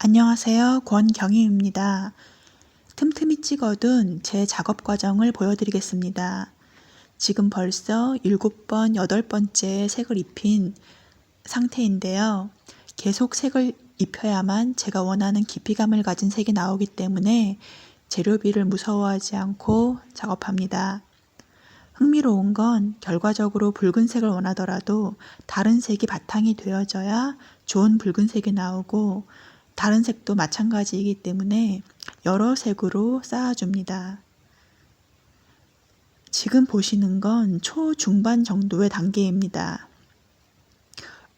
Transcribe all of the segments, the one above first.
안녕하세요. 권경희입니다. 틈틈이 찍어둔 제 작업 과정을 보여드리겠습니다. 지금 벌써 7번, 8번째 색을 입힌 상태인데요. 계속 색을 입혀야만 제가 원하는 깊이감을 가진 색이 나오기 때문에 재료비를 무서워하지 않고 작업합니다. 흥미로운 건 결과적으로 붉은색을 원하더라도 다른 색이 바탕이 되어져야 좋은 붉은색이 나오고 다른 색도 마찬가지이기 때문에 여러 색으로 쌓아줍니다. 지금 보시는 건 초중반 정도의 단계입니다.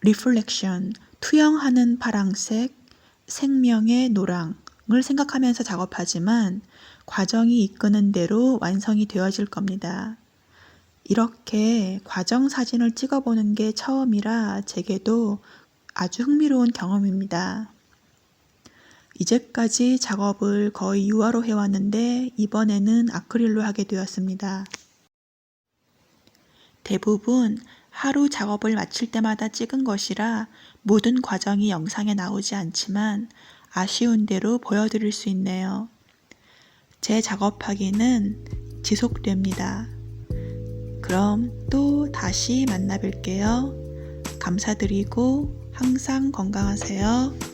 리플렉션, 투영하는 파랑색, 생명의 노랑을 생각하면서 작업하지만 과정이 이끄는 대로 완성이 되어질 겁니다. 이렇게 과정 사진을 찍어보는 게 처음이라 제게도 아주 흥미로운 경험입니다. 이제까지 작업을 거의 유화로 해왔는데 이번에는 아크릴로 하게 되었습니다. 대부분 하루 작업을 마칠 때마다 찍은 것이라 모든 과정이 영상에 나오지 않지만 아쉬운 대로 보여드릴 수 있네요. 제 작업하기는 지속됩니다. 그럼 또 다시 만나 뵐게요. 감사드리고 항상 건강하세요.